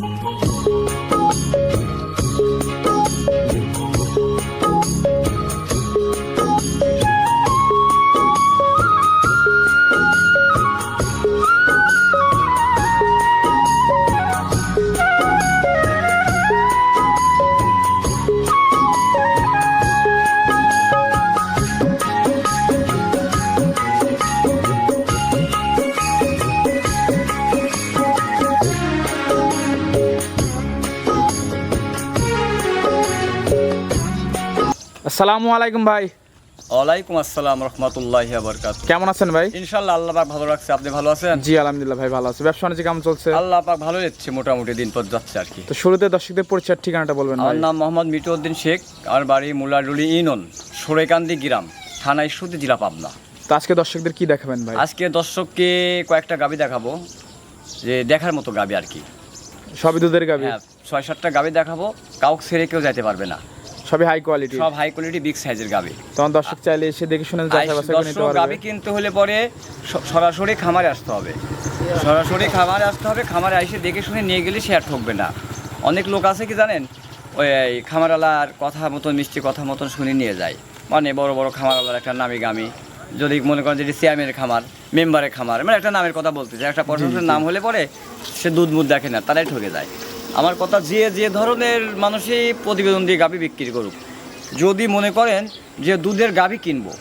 Música আসসালামু আলাইকুম ভাই। ওয়ালাইকুম আসসালাম রহমতুল্লাহ বরকাত কেমন আছেন ভাই? ইনশাল্লাহ আল্লাহ পাক ভালো রাখছে। আপনি ভালো আছেন? জি আলহামদুলিল্লাহ ভাই ভালো আছে। ব্যবসা বাণিজ্য কেমন চলছে? আল্লাহ পাক ভালো যাচ্ছে মোটামুটি দিন পর যাচ্ছে আর কি। তো শুরুতে দর্শকদের পরিচয় ঠিকানাটা বলবেন আমার নাম মোহাম্মদ মিটুদ্দিন শেখ আর বাড়ি মুলাডুলি ইনন সোরেকান্দি গ্রাম থানা ঈশ্বরদী জেলা পাবনা। তো আজকে দর্শকদের কি দেখাবেন ভাই? আজকে দর্শককে কয়েকটা গাবি দেখাবো যে দেখার মতো গাবি আর কি। সবই দুধের গাবি? হ্যাঁ ছয় সাতটা গাবি দেখাবো। কাউকে ছেড়ে কেউ যেতে পারবে না। সবই হাই কোয়ালিটি সব হাই কোয়ালিটি বিগ সাইজের গাবি। তখন দর্শক চাইলে এসে দেখে শুনে যাচাই বাছাই করে নিতে গাবি কিনতে হলে পরে সরাসরি খামারে আসতে হবে। সরাসরি খামারে আসতে হবে খামারে এসে দেখে শুনে নিয়ে গেলে সে আর ঠকবে না। অনেক লোক আছে কি জানেন? ওই খামারওয়ালার কথা মতন মিষ্টি কথা মতন শুনে নিয়ে যায়। মানে বড় বড় খামারওয়ালার একটা নামি গামি। যদি মনে করেন যদি চেয়ারম্যানের খামার মেম্বারের খামার মানে একটা নামের কথা বলতে চাই একটা প্রশাসনের নাম হলে পরে সে দুধ মুধ দেখে না তারাই ঠকে যায়। আমার কথা যে যে ধরনের মানুষই প্রতিবেদন দিয়ে গাভি বিক্রি করুক যদি মনে করেন যে দুধের গাভি কিনবো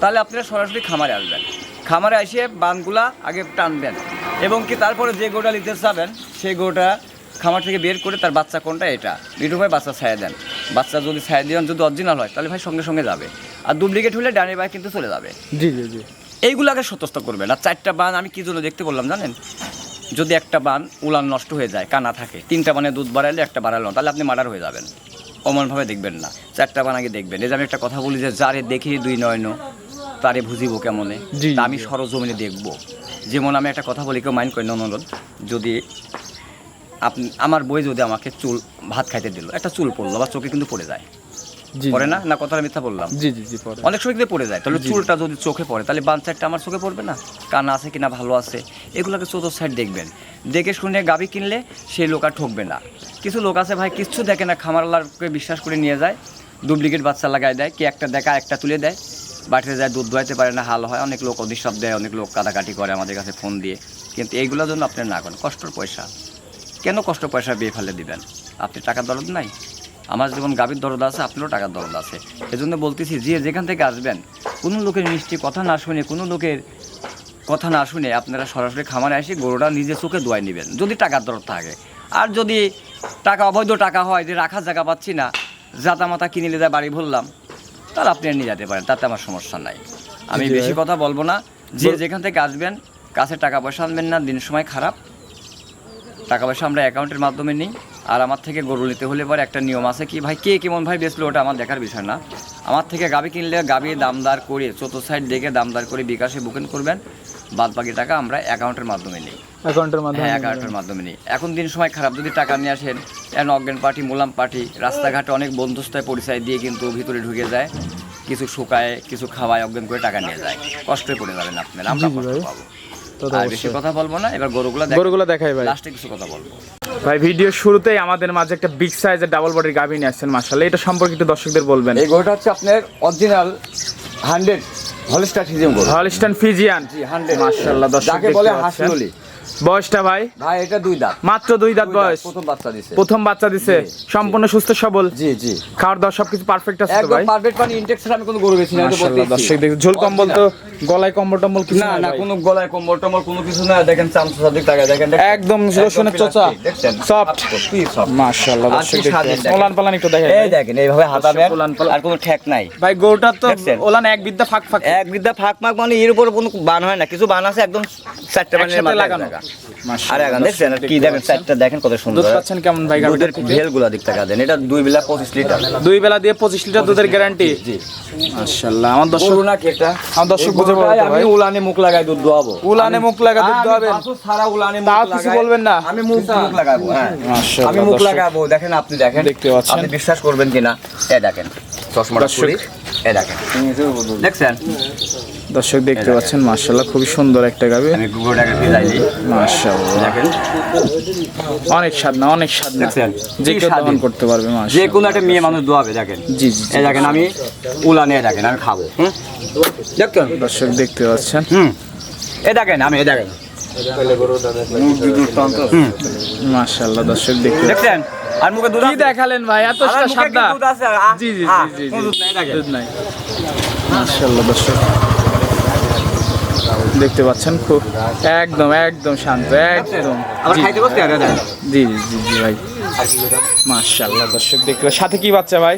তাহলে আপনারা সরাসরি খামারে আসবেন। খামারে এসে বানগুলা আগে টানবেন এবং কি তারপরে যে গোটা নিতে চাবেন সেই গোটা খামার থেকে বের করে তার বাচ্চা কোনটা এটা? লিটু ভাই বাচ্চা ছায়া দেন। বাচ্চা যদি ছায়া দেন যদি অরিজিনাল হয় তাহলে ভাই সঙ্গে সঙ্গে যাবে। আর ডুপ্লিকেট হলে ডানে ভাই কিন্তু চলে যাবে। জি জি জি। এইগুলো আগে সতস্ত করবেন। আর চারটা বান আমি কী জন্য দেখতে বললাম জানেন? যদি একটা বান উলান নষ্ট হয়ে যায় কানা থাকে তিনটা বানে দুধ বাড়াইলে একটা বাড়ালো তাহলে আপনি মার্ডার হয়ে যাবেন। অমনভাবে দেখবেন না। চারটা বান আগে দেখবেন। এই যে আমি একটা কথা বলি যে যারে দেখি দুই নয়ন তারে বুঝিব কেমনে? তা আমি সরজমিনে দেখব। যেমন আমি একটা কথা বলি কেউ মাইন্ড করেন অনুরোধ। যদি আপনি আমার বই যদি আমাকে চুল ভাত খাইতে দিল একটা চুল পড়ল বা চোখে কিন্তু পড়ে যায়। পড়ে না? না কথাটা মিথ্যা বললাম। জি জি জি পরে অনেক সময় কিন্তু পড়ে যায়। তাহলে চুলটা যদি চোখে পড়ে তাহলে বান সাইডটা আমার চোখে পড়বে না? কান আছে কিনা ভালো আছে? এগুলোকে সাইড দেখবেন। দেখে শুনে গাবি কিনলে সেই লোক আর ঠকবে না। কিছু লোক আছে ভাই কিচ্ছু দেখে না খামারওয়ালারকে বিশ্বাস করে নিয়ে যায় ডুপ্লিকেট বাচ্চা লাগাই দেয় কি একটা দেখা একটা তুলে দেয়। বাড়িতে যায় দুধ দোয়াইতে পারে না হাল হয় অনেক লোক অধিসব দেয় অনেক লোক কাটাকাটি করে আমাদের কাছে ফোন দিয়ে। কিন্তু এইগুলোর জন্য আপনি না করেন কষ্টর পয়সা। কেন কষ্ট পয়সা বিয়ে ফেলে দিবেন? আপনি টাকা দরদ নাই? আমার যেমন গাভীর দরদ আছে আপনারও টাকার দরদ আছে। এজন্য বলতেছি যে যেখান থেকে আসবেন কোনো লোকের মিষ্টি কথা না শুনে কোনো লোকের কথা না শুনে আপনারা সরাসরি খামারে এসে গরুটা নিজে চোখে দোয়াই নেবেন যদি টাকার দরদ থাকে। আর যদি টাকা অবৈধ টাকা হয় যে রাখার জায়গা পাচ্ছি না জাতা মাতা কিনে নিয়ে যায় বাড়ি ভরলাম তাহলে আপনি নিয়ে যেতে পারেন তাতে আমার সমস্যা নাই। আমি বেশি কথা বলব না। যে যেখান থেকে আসবেন কাছে টাকা পয়সা আনবেন না দিন সময় খারাপ। টাকা পয়সা আমরা অ্যাকাউন্টের মাধ্যমে নিই। আর আমার থেকে গরু নিতে হলে পরে একটা নিয়ম আছে কি ভাই কে কেমন ভাই বেচলো ওটা আমার দেখার বিষয় না। আমার থেকে গাবি কিনলে গাবি দামদার করে চতুর্থ সাইড দেখে দামদার করে বিকাশে বুকিং করবেন। বাদ বাকি টাকা আমরা অ্যাকাউন্টের মাধ্যমে নিই। অ্যাকাউন্টের মাধ্যমে হ্যাঁ অ্যাকাউন্টের মাধ্যমে নিই। এখন দিন সময় খারাপ যদি টাকা নিয়ে আসেন এখন অজ্ঞান পার্টি মোলাম পার্টি রাস্তাঘাটে অনেক বন্ধুস্থায় পরিচয় দিয়ে কিন্তু ভিতরে ঢুকে যায়। কিছু শুকায় কিছু খাওয়ায় অজ্ঞান করে টাকা নিয়ে যায়। কষ্টে পড়ে যাবেন আপনারা আমরা কষ্ট পাবো। আর বেশি কথা বলব না এবার গরুগুলো গরুগুলো দেখাই ভাই। লাস্টে কিছু কথা বলব। ভাই ভিডিও শুরুতেই আমাদের মাঝে একটা বিগ সাইজের ডাবল বডির গাভি নিয়ে আসছেন মাসাল্লাহ এটা সম্পর্কে একটু দর্শকদের বলবেন। এই গরুটা হচ্ছে আপনার অরিজিনাল হান্ড্রেড হলিস্টার ফিজিয়ান গরু। হলিস্টান ফিজিয়ান জি হান্ড্রেড মাসাল্লাহ দর্শক যাকে বলে পাচ্ছেন। বয়সটা ভাই? ভাই এটা দুই দাঁত। মাত্র দুই দাঁত বয়স। প্রথম বাচ্চা দিছে। প্রথম বাচ্চা দিছে। সম্পূর্ণ সুস্থ সবল? জি জি। খাওয়ার দাওয়া সবকিছু পারফেক্ট আছে তো একদম পারফেক্ট পানি ইনটেক ছাড়া আমি কোনো গরু বেশি না এটা মাশাআল্লাহ দর্শক দেখুন ঝোল কম্বল তো গলায় কম্বল টম্বল কিছু না না কোনো গলায় কম্বল টম্বল কোনো কিছু না দেখেন চামচা সাদিক টাকা দেখেন। একদম রসুনের চোচা। সফট কি soft। মাশাআল্লাহ দর্শক দেখুন। ওলান পালান একটু দেখেন এই দেখেন এইভাবে পালান। আর কোনো ঠেক নাই। ভাই গরুটার তো ওলান এক বিদ্যা ফাঁক ফাঁক। এক বিদ্যা ফাঁক মাক মানে এর উপর কোনো বান হয় না কিছু বান আছে একদম চারটে বানের মাথায় লাগানো। লাগা। এখন দেখছেন কি দেখেন চারটা দেখেন কত সুন্দর। দুধ পাচ্ছেন কেমন ভাই দুধের থেকে? ভেলগুলা দিক টাকা দেন এটা দুই বেলা পঁচিশ লিটার। দুই বেলা দিয়ে পঁচিশ লিটার দুধের গ্যারান্টি জি মাশাআল্লাহ আমার দর্শক না কি এটা? আমার দর্শক বুঝে গরুটাই আমি উলানে মুখ লাগাই দুধ দোয়াবো। উলানে মুখ লাগা দুধ দোয়াবেন? বাছুর উলানে মুখ তাও কিছু বলবেন না? আমি মুখ মুখ লাগাবো হ্যাঁ। আমি মুখ লাগাবো দেখেন আপনি দেখেন। দেখতে পাচ্ছেন। আপনি বিশ্বাস করবেন কিনা? এ দেখেন। চশমাটা দর্শক। খুলি এই দেখেন। দেখছেন? দর্শক দেখতে পাচ্ছেন মার্শাল্লাহ খুবই সুন্দর একটা গাবি। আমি গুগলটাকে ডিজাইন দিই মার্শাল্লাহ দেখেন। অনেক স্বাদ না অনেক স্বাদ দেখছেন? যে কেউ? করতে পারবে যে মার্শাল্লাহ কোনো একটা মেয়ে মানুষ দোয়াবে দেখেন। জি জি। এই দেখেন আমি উলা নিয়ে দেখেন আমি খাব হুম? দেখছেন? দর্শক দেখতে পাচ্ছেন। হুম। এ দেখেন আমি এ দেখেন। মার্শাল্লাহ দর্শক দেখতে দেখছেন? আর মুখে দুধ দেখালেন ভাই? এত সাদা। দুধ আছে? জি জি জি জি দুধ নাই, মার্শাল্লাহ দর্শক। দেখতে পাচ্ছেন খুব একদম একদম শান্ত একদম। জি। জি জি ভাই। মাশাল্লাহ দর্শক দেখতে সাথে কি বাচ্চা ভাই?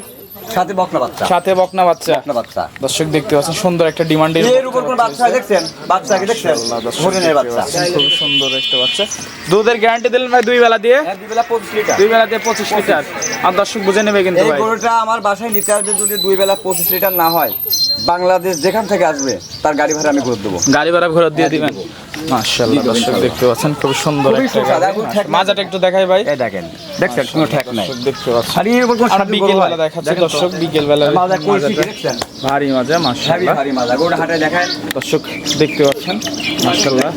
সাথে বকনা বাচ্চা। সাথে বকনা বাচ্চা। বকনা বাচ্চা। দর্শক দেখতে পাচ্ছেন সুন্দর একটা ডিমান্ডের এর উপর কোন বাচ্চা। দেখছেন? বাচ্চা কি দেখছেন? হরিণের বাচ্চা। খুব সুন্দর একটা বাচ্চা। দুধের গ্যারান্টি দিলেন ভাই দুই বেলা দিয়ে? হ্যাঁ, দুই বেলা পঁচিশ লিটার। দুই বেলা দিয়ে পঁচিশ। লিটার। আর দর্শক বুঝে নেবে কিন্তু এই গরুটা আমার বাসায় নিতে আসবে যদি দুই বেলা পঁচিশ লিটার না হয়। বাংলাদেশ যেখান থেকে আসবে তার গাড়ি ভাড়া আমি ঘুরে দেবো। গাড়ি ভাড়া ঘোরা দিয়ে দিবেন? মাশাআল্লাহ দর্শক দেখতে পাচ্ছেন খুব সুন্দর। মাজাটা একটু দেখাই ভাই। এই দেখেন দেখছেন কোনো ঠেক নাই। দেখতে পাচ্ছেন। আর এর উপর কোনো বিকেল বেলা হয়? দেখাচ্ছি তো। দর্শক বিকেল বেলা মাজা কলসি কি মাজাটা দেখছেন? ভারী মাজা মাসা ভারী মাজা গরুটা হাটে দেখায়। দর্শক দেখতে পাচ্ছেন মাশাআল্লাহ।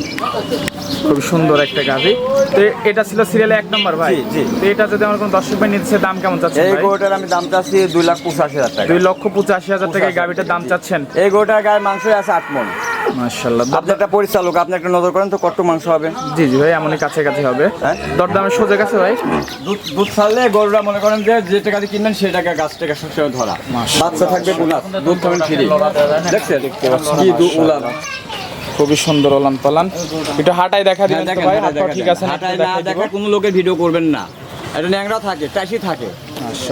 খুব সুন্দর একটা গাভি। তো এটা ছিল সিরিয়ালে এক নম্বর ভাই? জি। তো এটা যদি আমার কোন দর্শক ভাই নিচ্ছে দাম কেমন চাচ্ছেন এই গরুটার আমি দাম চাচ্ছি দুই লাখ পঁচাশি হাজার টাকা। দুই লক্ষ পঁচাশি হাজার টাকা গাভিটার দাম চাচ্ছেন? এই গরুটার গায়ের মাংস আছে আট মন মাশাআল্লাহ। আপনি একটা পরিচালক আপনি একটা নজর করেন তো কত মাংস হবে। জি জি ভাই এমনই কাছে কাছে হবে। হ্যাঁ? দরদামের সোজা কাছে ভাই? দুধ দুধ ছাড়লে গরুরা মনে করেন যে যে টাকা দিয়ে কিনবেন সেই টাকা গাছ টাকা সবসময় ধরা। বাচ্চা থাকবে বোনাস দুধ খাবেন ফ্রি। দেখছেন দেখতে কি দুধ উলান খুবই সুন্দর ওলান পালান। একটু হাঁটাই দেখা হ্যাঁ, দিবেন ভাই হাঁটায় ঠিক। আছে না না দেখা কোনো লোকের ভিডিও করবেন না। এটা ন্যাংরা থাকে টাইসি থাকে।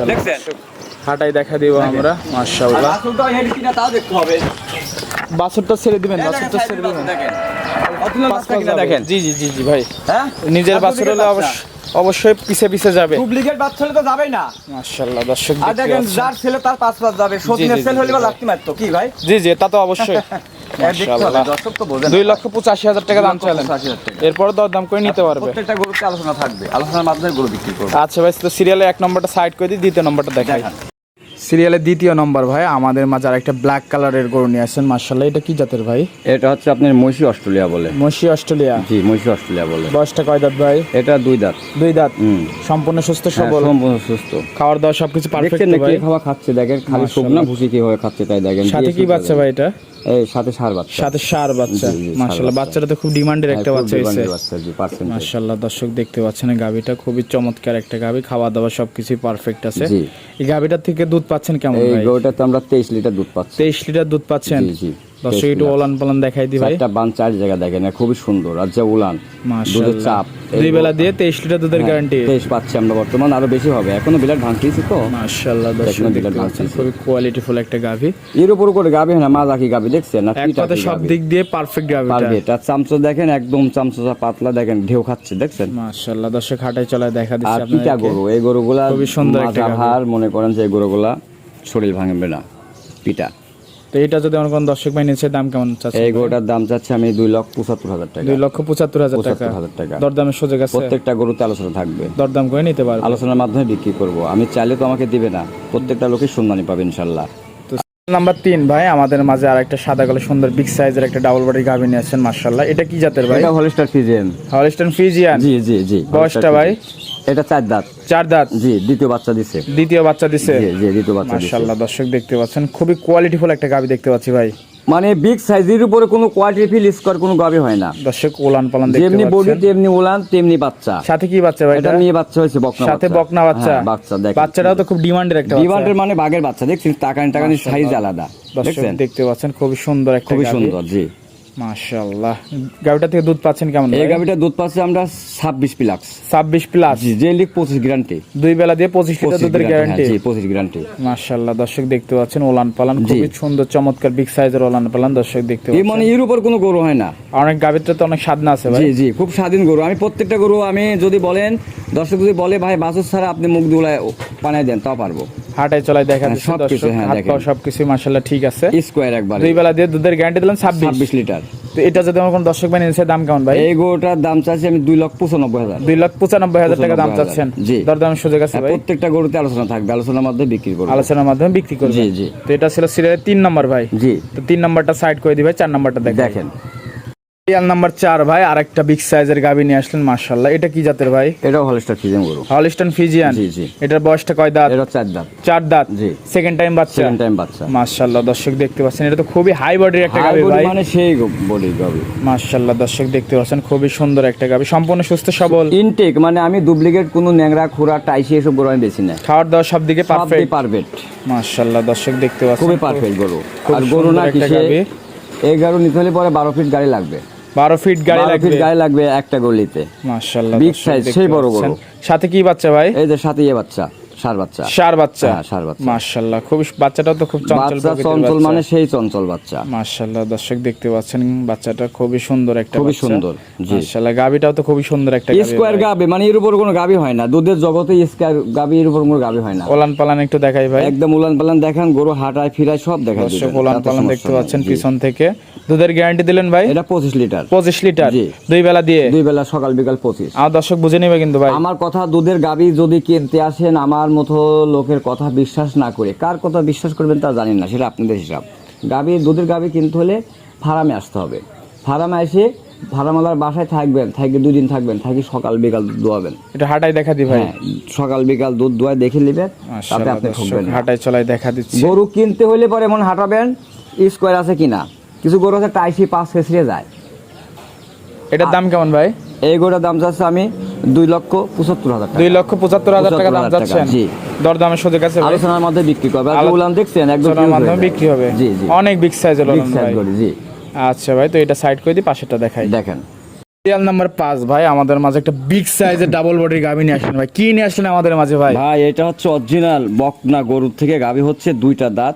দেখছেন? হাঁটাই দেখা দিব আমরা মাশাআল্লাহ। হেড কিনা তাও দেখতে হবে। বাছুরটা ছেড়ে দিবেন বাছুরটা ছেড়ে দিবেন। দেখেন। দেখেন। জি জি জি জি ভাই। হ্যাঁ? নিজের বাছুর হলে অবশ্য অবশ্যই পিছে পিছে যাবে। ডুপ্লিকেট বাচ্চা হলে তো যাবেই না। মাশাআল্লাহ দর্শক দেখেন যার ছেলে তার পাঁচ পাঁচ যাবে। সতীনের জি, হলে বা। লাত্তি মারতো কি ভাই? জি জি তা তো অবশ্যই। হ্যাঁ, না। দুই লক্ষ পঁচাশি হাজার টাকা দাম চাইলেন। পঁচাশি হাজার টাকা। করে নিতে পারবে। প্রত্যেকটা গরুতে আলোচনা থাকবে। আলোচনার মাধ্যমে গরু বিক্রি করবে। আচ্ছা ভাই তো সিরিয়ালে এক নম্বরটা সাইড করে দিই দ্বিতীয় নম্বরটা দেখাই। সিরিয়ালের দ্বিতীয় নম্বর ভাই আমাদের মাঝে একটা ব্ল্যাক কালারের গরু নিয়ে আসছেন মার্শাল্লাহ এটা কি জাতের ভাই? এটা হচ্ছে আপনার মহিষী অস্ট্রেলিয়া বলে। মসি অস্ট্রেলিয়া? জি মহিষী অস্ট্রেলিয়া বলে। বয়সটা কয় দাঁত ভাই? এটা দুই দাঁত। দুই দাঁত? সম্পূর্ণ সুস্থ হ্যাঁ, সবল সম্পূর্ণ সুস্থ। খাওয়ার দাওয়া সবকিছু পারফেক্ট ভাই? খাওয়া খাচ্ছে দেখেন খালি মাশাআল্লাহ। শুকনা ভুসি কীভাবে খাচ্ছে তাই দেখেন। সাথে কি বাচ্চা ভাই এটা? সাথে সার বাচ্চা। সাথে সার বাচ্চা। মাশাআল্লাহ বাচ্চাটা তো খুব ডিমান্ডের একটা হ্যাঁ, বাচ্চা হয়েছে। ডিমান্ডের বাচ্চা পার্সেন্ট মাশাআল্লাহ দর্শক দেখতে পাচ্ছেন গাবিটা খুবই চমৎকার একটা গাবি খাওয়া দাওয়া সবকিছুই পারফেক্ট আছে। এই গাবিটা থেকে দুধ পাচ্ছেন কেমন এই ভাই? গরুটাতে আমরা তেইশ লিটার দুধ পাচ্ছি। তেইশ লিটার দুধ পাচ্ছেন? জি জি। দর্শক একটু ওলান পালান দেখাই দি ভাই। চারটা বান চার জায়গা দেখেন খুবই সুন্দর। আর যা উলান দুধের চাপ দুই বেলা দিয়ে তেইশ লিটার দুধের গ্যারান্টি তেইশ পাচ্ছি আমরা বর্তমান আরও বেশি হবে। এখনও বিলাট ভাঙতেছি তো। মাশাআল্লাহ দর্শক। খুবই কোয়ালিটিফুল একটা গাভি। এর উপর করে না দেখছেন? এক সব দিক দিয়ে পারফেক্ট চামচো দেখেন একদম চামচোচা পাতলা দেখেন ঢেউ খাচ্ছে দেখছেন? মাশাআল্লাহ দর্শক হাঁটাই চলায় দেখা আর দিচ্ছে পিটা গরু? এই গরুগুলা খুবই সুন্দর একটা মনে করেন যে গরুগুলা শরীর ভাঙবে না পিটা। তো এটা যদি আমার কোন দর্শক ভাই নিচ্ছে দাম কেমন চাচ্ছে? এই গরুটার দাম চাচ্ছে আমি দুই লক্ষ পঁচাত্তর হাজার টাকা। দুই লক্ষ পঁচাত্তর হাজার টাকা। হাজার টাকা। দরদামের সুযোগ আছে? প্রত্যেকটা গরুতে আলোচনা থাকবে। দরদাম করে নিতে পারবে? আলোচনার মাধ্যমে বিক্রি করব। আমি চাইলে তো আমাকে দিবে না। প্রত্যেকটা লোকের সম্মানী পাবে ইনশাল্লাহ। তো নাম্বার তিন ভাই আমাদের মাঝে আর একটা সাদা কালো সুন্দর বিগ সাইজের একটা ডাবল বডি গাভি নিয়ে আসছেন মার্শাল্লাহ এটা কি জাতের ভাই? এটা হলিস্টার ফিজেন হলিস্টন ফিজিয়ান জি জি জি। বয়সটা ভাই? এটা চার দাঁত। চার দাঁত? জি দ্বিতীয় বাচ্চা দিছে। দ্বিতীয় বাচ্চা দিছে? জি জি দ্বিতীয় বাচ্চা দিছে। মার্শাল্লাহ দর্শক দেখতে পাচ্ছেন খুবই কোয়ালিটিফুল একটা গাভি দেখতে পাচ্ছি ভাই। মানে বিগ সাইজের উপরে কোনো কোয়ালিটি ফিল স্কোয়ার কোনো গাবি হয় না। দর্শক ওলান পালান দেখতে যেমনি বডি তেমনি উলান তেমনি বাচ্চা। সাথে কি বাচ্চা ভাই এটা মেয়ে বাচ্চা হয়েছে বকনা সাথে বকনা বাচ্চা। হ্যাঁ, বাচ্চা দেখ বাচ্চাটাও তো খুব ডিমান্ডের একটা ডিমান্ডের মানে বাঘের বাচ্চা দেখছেন? টাকানি টাকানি সাইজ আলাদা। দেখছেন? দেখতে পাচ্ছেন খুবই সুন্দর একটা খুবই সুন্দর জি। মাশাআল্লাহ। গাভিটা থেকে দুধ পাচ্ছেন কেমন এই গাবিটা দুধ পাচ্ছে আমরা ছাব্বিশ প্লাক্স ছাব্বিশ প্লাস যে লিখ পঁচিশ গ্যারান্টি। দুই বেলা দিয়ে পঁচিশ লিটার দুধের গ্যারান্টি পঁচিশ গ্যারান্টি। মাশাআল্লাহ দর্শক দেখতে পাচ্ছেন ওলান পালান খুবই সুন্দর চমৎকার বিগ সাইজের ওলান পালান দর্শক দেখতে পাচ্ছেন মানে এর উপর কোনো গরু হয় না। অনেক গাভিটা তো অনেক স্বাদনা আছে ভাই। জি জি খুব স্বাধীন গরু। আমি প্রত্যেকটা গরু আমি যদি বলেন দর্শক যদি বলে ভাই বাসুর ছাড়া আপনি মুখ দুলায় পানায় দেন তাও পারব। হাটাই চলায় দেখা হ্যাঁ, দিচ্ছে সবকিছু, হ্যাঁ, সবকিছু মাশাআল্লাহ ঠিক আছে। স্কোয়ার একবার। দুই বেলা দিয়ে দুধের গ্যারান্টি দিলেন ছাব্বিশ। ছাব্বিশ লিটার। তো এটা যদি আমার কোনো দর্শক ভাই নিচ্ছে দাম কেমন ভাই? এই গরুটার দাম চাচ্ছি আমি দুই লক্ষ পঁচানব্বই হাজার। দুই লাখ পঁচানব্বই হাজার টাকা দাম চাচ্ছেন। জি। দরদামের সুযোগ আছে ভাই। প্রত্যেকটা গরুতে আলোচনা থাকবে আলোচনার মাধ্যমে বিক্রি করব। আলোচনার মাধ্যমে বিক্রি করব। জি, জি। তো এটা ছিল সিরিয়ালের তিন নম্বর ভাই। জি। তো তিন নম্বরটা সাইড করে দিবে চার নম্বরটা দেখেন। সিরিয়াল নাম্বার চার ভাই আরেকটা বিগ সাইজের গাবি নিয়ে আসলেন মার্শাল্লাহ এটা কি জাতের ভাই? এটাও হলস্টার ফিজেম গরু। হলিস্টন ফিজিয়ান জি, জি। এটার বয়সটা কয় দাঁত? এটা চার দাঁত। চার দাঁত? জি। সেকেন্ড টাইম বাচ্চা? সেকেন্ড টাইম বাচ্চা। মার্শাল্লাহ দর্শক দেখতে পাচ্ছেন এটা তো খুবই হাই বডির একটা বডি ভাই। মানে সেই বডি গাবি। মার্শাল্লাহ দর্শক দেখতে পাচ্ছেন খুবই সুন্দর একটা গাবি। সম্পূর্ণ সুস্থ সবল। ইনটেক মানে আমি ডুপ্লিকেট কোনো ন্যাংরা খুরা টাইসি এসব গরু আমি বেশি না। খাওয়ার দাওয়ার সব দিকে পারফেক্ট পারফেক্ট মার্শাল্লাহ দর্শক দেখতে পাচ্ছেন। খুবই পারফেক্ট গরু। আর গরু না একটা কিসে গাভী। এই গরু নিতে হলে পরে বারো ফিট গাড়ি লাগবে। বারো ফিট গাড়ি লাগবে। ফিট গাড়ি লাগবে একটা গলিতে। মার্শাল্লাহ বিগ সাইজ সেই বড় বড়। সাথে কি বাচ্চা ভাই? এই যে সাথে ইয়ে বাচ্চা। সার বাচ্চা। সার বাচ্চা। হ্যাঁ, ষাঁড় বাচ্চা। খুবই বাচ্চাটাও তো খুব চঞ্চল বাচ্চা চঞ্চল মানে সেই চঞ্চল বাচ্চা। দর্শক দেখতে পাচ্ছেন বাচ্চাটা খুবই সুন্দর একটা খুবই সুন্দর, জি। গাবিটাও তো খুবই সুন্দর একটা স্কোয়ার গাবি মানে এর উপর কোনো গাবি হয় না। দুধের জগতে স্কোয়ার গাবি এর উপর কোনো গাবি হয় না। ওলান পালান একটু দেখাই ভাই। একদম উলান পালান দেখান গরু হাঁটায় ফিরায় সব দেখায় দর্শক ওলান পালান দেখতে পাচ্ছেন পিছন থেকে। দুধের গ্যারান্টি দিলেন ভাই? এটা পঁচিশ লিটার। পঁচিশ লিটার। জি। দুই বেলা দিয়ে? দুই বেলা সকাল বিকাল পঁচিশ। আর দর্শক বুঝে নিবে কিন্তু ভাই। আমার কথা দুধের গাবি যদি কিনতে আসেন আমার মতো লোকের কথা বিশ্বাস না করে কার কথা বিশ্বাস করবেন তা জানি না সেটা আপনাদের হিসাব। গাবি দুধের গাবি কিনতে হলে ফার্মে আসতে হবে। ফার্মে এসে ফার্মালার বাসায় থাকবেন থাকি দুই দিন থাকবেন থাকি সকাল বিকাল দুধ দোয়াবেন। এটা হাটাই দেখা দি ভাই? হ্যাঁ সকাল বিকাল দুধ দোয়া দেখে নেবেন তাতে আপনি ঠকবেন না। হাটাই চলাই দেখা দিচ্ছি। গরু কিনতে হলে পরে এমন হাঁটাবেন স্কোয়ার আছে কিনা? কিছু গরু আছে টাইসি পাঁচ খেসড়ে যায়। এটার দাম কেমন ভাই? এই গরুটার দাম চাচ্ছে আমি দুই লক্ষ পঁচাত্তর হাজার দুই লক্ষ পঁচাত্তর হাজার টাকা দাম 75,000 টাকা, যাচ্ছেন। জি। দরদামের সুযোগ আছে আলোচনার মধ্যে বিক্রি করবে। উলান দেখছেন একদম মাধ্যমে বিক্রি হবে। জি জি। অনেক বিগ সাইজ ভাই। জি। আচ্ছা ভাই তো এটা সাইড করে দিই পাশেরটা দেখাই। দেখেন। সিরিয়াল নাম্বার পাঁচ ভাই আমাদের মাঝে একটা বিগ সাইজের ডাবল বডির গাভি নিয়ে আসলেন ভাই। কি নিয়ে আসলেন আমাদের মাঝে ভাই? ভাই এটা হচ্ছে অরিজিনাল বকনা গরুর থেকে গাবি হচ্ছে দুইটা দাঁত।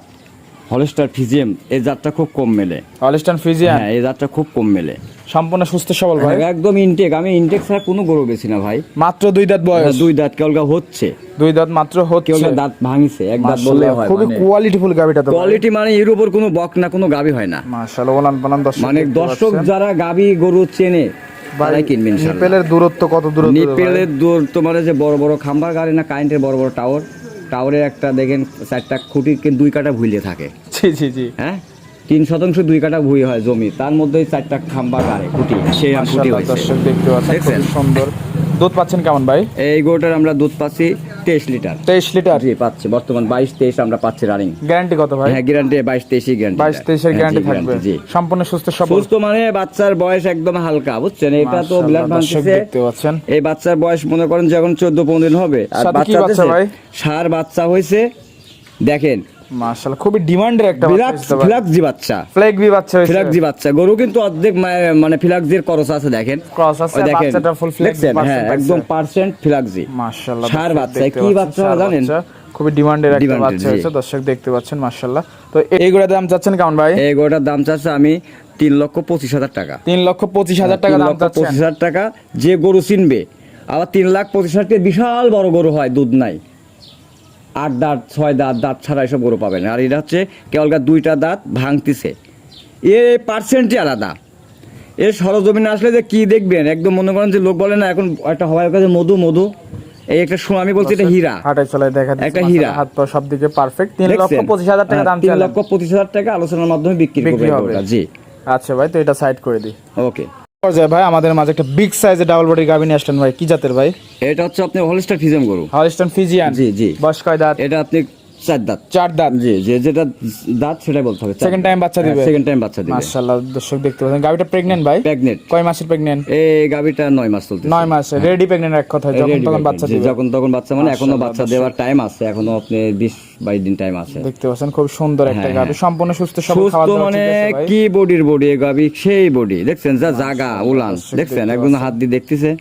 হলস্টার ফিজিএম এই জাতটা খুব কম মেলে। অলিস্টান ফ্রিজিয়ান হ্যাঁ এই জাতটা খুব কম মেলে। সম্পূর্ণ সুস্থ সবল ভাই? একদম ইনটেক আমি ইনটেক ছাড়া কোনো গরু বেশি না ভাই। মাত্র দুই দাঁত বয়স? দুই দাঁত কেউলগা হচ্ছে। দুই দাঁত মাত্র হচ্ছে? দাঁত ভাঙিছে এক দাঁত বললে হয় খুবই কোয়ালিটিফুল গাভিটা তো কোয়ালিটি মানে এর উপর কোনো বক না কোনো গাবি হয় না। মাশাআল্লাহ ওলান পালান দর্শক মানে দর্শক যারা গাবি গরু চেনে তারাই কিনবেন নিপেলের দূরত্ব কত দূরত্ব? নিপেলের দূর তোমার যে বড় বড় খাম্বার গাড়ি না কারেন্টের বড় বড় টাওয়ার টাওয়ারের একটা দেখেন চারটা খুঁটি কিন্তু দুই কাটা ভুইলে থাকে। জি জি জি হ্যাঁ? তিন শতাংশ দুই কাটা ভুই হয় জমি। তার মধ্যে চারটা খাম্বা গাড়ে খুঁটি সেই খুঁটি দর্শক দেখতে পাচ্ছেন সুন্দর। দুধ পাচ্ছেন কেমন ভাই? এই গরুটার আমরা দুধ পাচ্ছি তেইশ লিটার। তেইশ লিটার? জি পাচ্ছি। বর্তমান বাইশ তেইশ আমরা পাচ্ছি রানিং গ্যারান্টি কত ভাই? হ্যাঁ গ্যারান্টি বাইশ তেইশই গ্যারান্টি বাইশ তেইশের গ্যারান্টি থাকবে। জি। সম্পূর্ণ সুস্থ সবল। সুস্থ মানে বাচ্চার বয়স একদম হালকা বুঝছেন? এটা তো ব্লাড দেখতে পাচ্ছেন। এই বাচ্চার বয়স মনে করেন যখন চোদ্দ পনেরো দিন হবে। আর বাচ্চা ভাই? ষাঁড় বাচ্চা হয়েছে দেখেন মাশাআল্লাহ খুবই ডিমান্ডের একটা ফিলাক্স বাচ্চা। বাচ্চা হয়েছে। বাচ্চা। গরু কিন্তু অর্ধেক মানে করস আছে দেখেন। ক্রস আছে বাচ্চাটা ফুল হ্যাঁ একদম পার্সেন্ট মাশাআল্লাহ বাচ্চা, কি বাচ্চা জানেন? খুবই ডিমান্ডের একটা বাচ্চা হয়েছে দর্শক দেখতে পাচ্ছেন মাশাআল্লাহ। তো এইগুলোর দাম চাচ্ছেন কেমন ভাই? এই গরুটার দাম চাচ্ছে আমি তিন লক্ষ পঁচিশ হাজার টাকা। তিন লক্ষ পঁচিশ হাজার টাকা দাম পঁচিশ হাজার টাকা যে গরু চিনবে। আবার তিন লাখ পঁচিশ হাজার বিশাল বড় গরু হয় দুধ নাই। আট দাঁত ছয় দাঁত দাঁত ছাড়া এসব গরু পাবেন। আর এটা হচ্ছে কেবলকার দুইটা দাঁত ভাঙতিছে। এ পার্সেন্টই আলাদা। এর সরজমিনে আসলে যে কি দেখবেন? একদম মনে করেন যে লোক বলে না এখন একটা হওয়ার কাছে মধু মধু। এই একটা আমি বলছি এটা হীরা। হাটাই দেখা একটা হীরা। হাত পা সব দিকে পারফেক্ট লক্ষ দেখছেন? পঁচিশ হাজার টাকা হ্যাঁ, দাম লক্ষ পঁচিশ হাজার টাকা আলোচনার মাধ্যমে বিক্রি হবে। জি। আচ্ছা ভাই তো এটা সাইড করে দিই। ওকে। পর্যায়ে ভাই আমাদের মাঝে একটা বিগ সাইজের ডাবল বডি গাভি নিয়ে আসলেন ভাই। কি জাতের ভাই? এটা হচ্ছে আপনি হলস্টার ফিজিয়াম গরু। হলিস্টার ফিজিয়ান জি, জি। বয়স কয় দাঁত? এটা আপনি চার দাঁত। চার দাঁত। জি যে যেটা দাঁত সেটাই বলতে হবে Second time বাচ্চা দিবে? সেকেন্ড টাইম বাচ্চা দিবে। মাশাআল্লাহ দর্শক দেখতে পাচ্ছেন। গাভিটা প্রেগনেন্ট ভাই? প্রেগনেন্ট কয় মাসের প্রেগনেন্ট এই গাবিটা নয় মাস চলতে নয় মাস রেডি প্রেগনেন্ট এক কথা যখন তখন বাচ্চা দিবে। যখন তখন বাচ্চা মানে এখনও বাচ্চা দেওয়ার টাইম আছে এখনও আপনি বিশ বাইশ দিন টাইম আছে। দেখতে পাচ্ছেন খুব সুন্দর একটা হ্যাঁ, গাভি। হ্যাঁ। সম্পূর্ণ সুস্থ সবল খাওয়া দাওয়া মানে? কি বডির বডি গাবি সেই বডি দেখছেন যা জাগা উলান। দেখছেন একদম হাত দিয়ে দেখতেছে।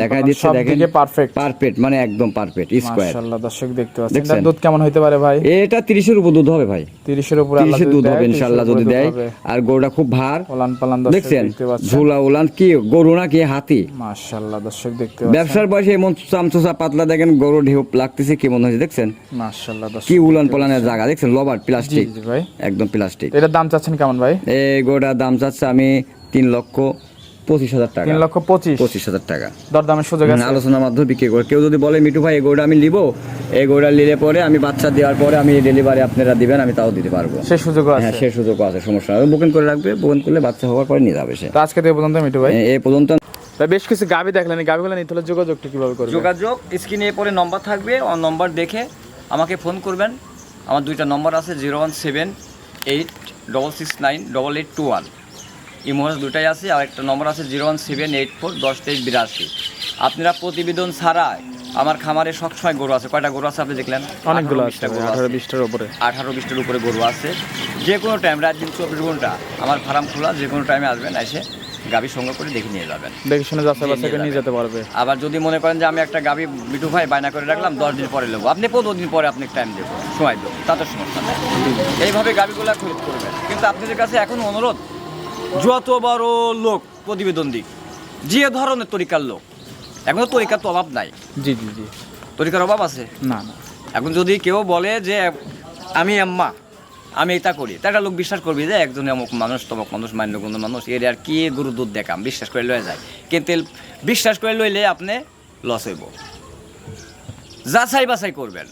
দেখাই দিচ্ছে দেখেন perfect। পারফেক্ট মানে একদম পারফেক্ট স্কোয়ার মাশাআল্লাহ দর্শক দেখতে পাচ্ছেন? দুধ কেমন হইতে পারে ভাই? এটা তিরিশের উপর দুধ হবে ভাই। 30 এর উপরে আল্লাহ দুধ হবে 30 এর উপরে যদি দেয়। আর গরুটা খুব ভার। ওলান পালান দর্শক দেখছেন? দেখতে পাচ্ছেন। ঝুলা উলান কি গরু না কি হাতি? মাশাআল্লাহ দর্শক দেখতে পাচ্ছেন। ব্যবসার বয়সে এমন চামচোচা পাতলা দেখেন গরু ঢেউ লাগতেছে কেমন হয়েছে দেখছেন? মাশাআল্লাহ দর্শক কি উলান পালানের জায়গা দেখছেন? লবার প্লাস্টিক ভাই। একদম প্লাস্টিক এটার দাম চাচ্ছেন কেমন ভাই? এই গরুটার দাম চাচ্ছে আমি তিন লক্ষ। পঁচিশ হাজার টাকা। তিন লক্ষ পঁচিশ। পঁচিশ হাজার টাকা। দরদামের সুযোগ আছে? আলোচনার মাধ্যমে বিক্রি করে। কেউ যদি বলে মিঠু ভাই এই গরুটা আমি নিব? এই গরুটা নিলে পরে আমি বাচ্চা দেওয়ার পরে আমি ডেলিভারি আপনারা দিবেন আমি তাও দিতে পারব। সে সুযোগ হ্যাঁ আছে। সে সুযোগও আছে সমস্যা নেই। বুকিং করে রাখবে বুকিং করলে বাচ্চা হওয়ার পরে নিয়ে যাবে সে। তো আজকে দিয়ে পর্যন্ত মিটু ভাই। এ- এই পর্যন্ত বেশ কিছু গাবি দেখলেন। এই গাবিগুলো নিতে হলে যোগাযোগটা কীভাবে করবে যোগাযোগ স্ক্রিনে পরে নম্বর থাকবে ও নম্বর দেখে আমাকে ফোন করবেন। আমার দুইটা নম্বর আছে zero one seven eight double six nine double eight two one ইমোহাস দুটাই আছে আর একটা নম্বর আছে zero one seven eight four দশ তেইশ বিরাশি। আপনারা প্রতিবেদন ছাড়া আমার খামারে সবসময় গরু আছে। কয়টা গরু আছে আপনি দেখলেন? অনেকগুলো আছে আঠারো বিশটার উপরে। আঠারো বিশটার উপরে গরু আছে। যে কোনো টাইম রাত দিন চব্বিশ ঘণ্টা আমার ফার্ম খোলা যে কোনো টাইমে আসবেন এসে গাভি সংগ্রহ করে দেখে নিয়ে যাবেন। দেখে শুনে যাচাই বাছাই নিয়ে নিয়ে যেতে পারবে। আবার যদি মনে করেন যে আমি একটা গাভি বিটু ভাই বায়না করে রাখলাম দশ দিন পরে নেব। আপনি পনেরো দিন পরে আপনি টাইম দেবো সময় দেবো তাতে সমস্যা নেই। এইভাবে গাভিগুলা খরিদ করবেন। কিন্তু আপনাদের কাছে এখন অনুরোধ যত বড় লোক প্রতিবেদন দিক যে ধরনের তরিকার লোক এখন তো তরিকার তো অভাব নাই। জি জি জি। তরিকার অভাব আছে? না না। এখন যদি কেউ বলে যে আমি আম্মা আমি এটা করি তা একটা লোক বিশ্বাস করবি যে একজন অমুক মানুষ তমক মানুষ মান্যগুণ মানুষ এর আর কি গরু দুধ দেখাম? বিশ্বাস করে লয়ে যায়। কিন্তু বিশ্বাস করে লইলে আপনি লস হইব। যাচাই বাছাই করবেন।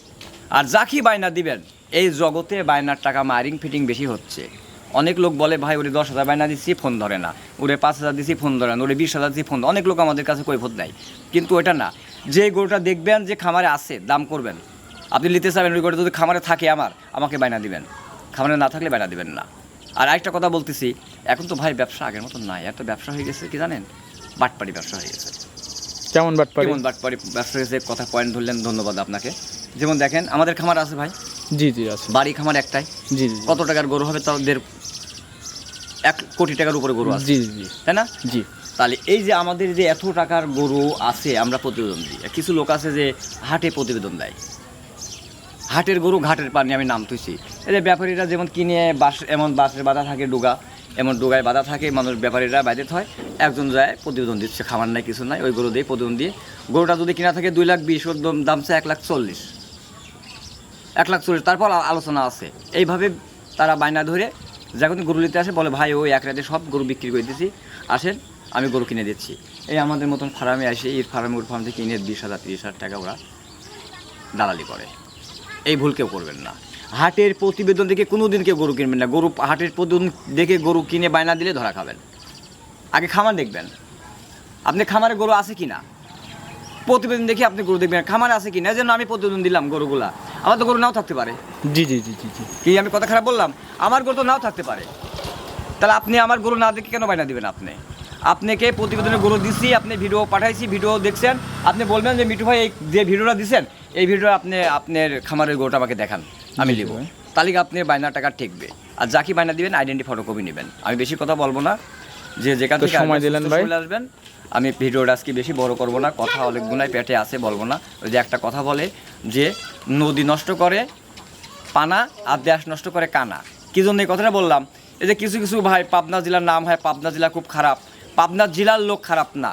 আর যাকি বায়না দিবেন এই জগতে বায়নার টাকা মারিং ফিটিং বেশি হচ্ছে। অনেক লোক বলে ভাই ওরে দশ হাজার বায়না দিচ্ছি ফোন ধরে না। ওরে পাঁচ হাজার দিচ্ছি ফোন ধরে না। ওরে বিশ হাজার দিচ্ছি ফোন অনেক লোক আমাদের কাছে কৈফত নাই। কিন্তু ওটা না। যে গরুটা দেখবেন যে খামারে আছে দাম করবেন। আপনি নিতে চাবেন ওই গরুটা যদি খামারে থাকে আমার আমাকে বায়না দিবেন। খামারে না থাকলে বায়না দিবেন না। আর আরেকটা কথা বলতেছি এখন তো ভাই ব্যবসা আগের মতো নাই। একটা ব্যবসা হয়ে গেছে কি জানেন? বাটপাড়ি ব্যবসা হয়ে গেছে। কেমন বাটপারি কেমন বাটপাড়ি ব্যবসা হয়েছে কথা পয়েন্ট ধরলেন ধন্যবাদ আপনাকে। যেমন দেখেন আমাদের খামার আছে ভাই? জি জি আছে। বাড়ি খামার একটাই। জি জি। কত টাকার গরু হবে? তাও দেড় এক কোটি টাকার উপরে গরু আছে। জি জি তাই না? জি। তাহলে এই যে আমাদের যে এত টাকার গরু আছে আমরা প্রতিবেদন দিই। কিছু লোক আছে যে হাটে প্রতিবেদন দেয়। হাটের গরু ঘাটের পানি আমি নাম তুইছি। এই যে ব্যাপারীরা যেমন কিনে বাস এমন বাসের বাধা থাকে ডুগা। এমন ডুগায় বাধা থাকে মানুষ ব্যাপারীরা বাইরে হয়। একজন যায় প্রতিবেদন দিচ্ছে খাবার নাই কিছু নাই ওই গরু দিয়ে প্রতিবেদন দিয়ে। গরুটা যদি কিনা থাকে দুই লাখ বিশ ওর দাম- দাম চায় এক লাখ চল্লিশ। এক লাখ চল্লিশ তারপর আলোচনা আছে। এইভাবে তারা বায়না ধরে যখন গরু নিতে আসে, বলে, ভাই, ওই এক রাতে সব গরু বিক্রি করে দিচ্ছি আসেন, আমি গরু কিনে দিচ্ছি। এই আমাদের মতন ফার্মে আসে, এই ফার্মে ওর ফার্ম থেকে কিনে বিশ হাজার, তিরিশ হাজার টাকা ওরা দালালি করে। এই ভুল কেউ করবেন না। হাটের প্রতিবেদন দেখে কোনো দিন কেউ গরু কিনবেন না। গরু, হাটের প্রতিবেদন দেখে গরু কিনে বায়না দিলে ধরা খাবেন। আগে খামার দেখবেন। আপনি খামারে গরু আছে কি না প্রতিবেদন দেখে আপনি গরু দেখবেন। খামারে আছে কি না এই জন্য আমি প্রতিবেদন দিলাম গরুগুলা। আমার তো গরু নাও থাকতে পারে। জি জি জি জি জি। কি আমি কথা খারাপ বললাম? আমার গরু তো নাও থাকতে পারে। তাহলে আপনি আমার গরু না দেখে কেন বাইনা দিবেন আপনি? আপনাকে প্রতিবেদনে গরু দিচ্ছি আপনি ভিডিও পাঠাইছি ভিডিও দেখছেন। আপনি বলবেন যে মিঠু ভাই এই যে ভিডিওটা দিচ্ছেন এই ভিডিও আপনি আপনার খামারের গরুটা আমাকে দেখান। আমি নিব তাহলে আপনি বায়নার টাকা ঠেকবে? আর যাকে বায়না দিবেন আইডেন্টি ফটোকপি নেবেন। আমি বেশি কথা বলব না। যে যেখান থেকে সময় দিলেন ভাই। আসবেন। আমি ভিডিওটা আজকে বেশি বড় করব না কথা অনেকগুলাই পেটে আছে বলব না। ওই যে একটা কথা বলে যে নদী নষ্ট করে পানা আর দেশ নষ্ট করে কানা। কি জন্য এই কথাটা বললাম? এই যে কিছু কিছু ভাই পাবনা জেলার নাম হয় পাবনা জেলা খুব খারাপ। পাবনা জেলার লোক খারাপ না।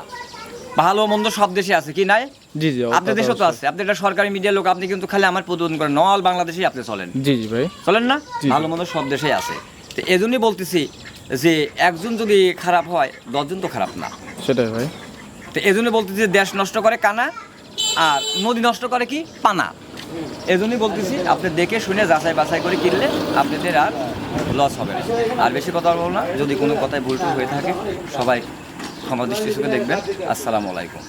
ভালো মন্দ সব দেশে আছে কি নাই? জি জি আপনার দেশেও তো আছে। আপনি একটা সরকারি মিডিয়ার লোক আপনি কিন্তু খালি আমার প্রতিবেদন করেন। নল বাংলাদেশেই আপনি চলেন। জি জি ভাই। চলেন না? ভালো মন্দ সব দেশেই আছে। তো এজন্যই বলতেছি যে একজন যদি খারাপ হয় দশজন তো খারাপ না। সেটাই ভাই। তো এই জন্য বলতেছি যে দেশ নষ্ট করে কানা আর নদী নষ্ট করে কি? পানা। এই জন্যই বলতেছি আপনি দেখে শুনে যাচাই বাছাই করে কিনলে আপনাদের আর লস হবে না। আর বেশি কথা বলব না যদি কোনো কথায় ভুলটুল হয়ে থাকে সবাই ক্ষমা দৃষ্টি চোখে দেখবেন। আসসালামু আলাইকুম।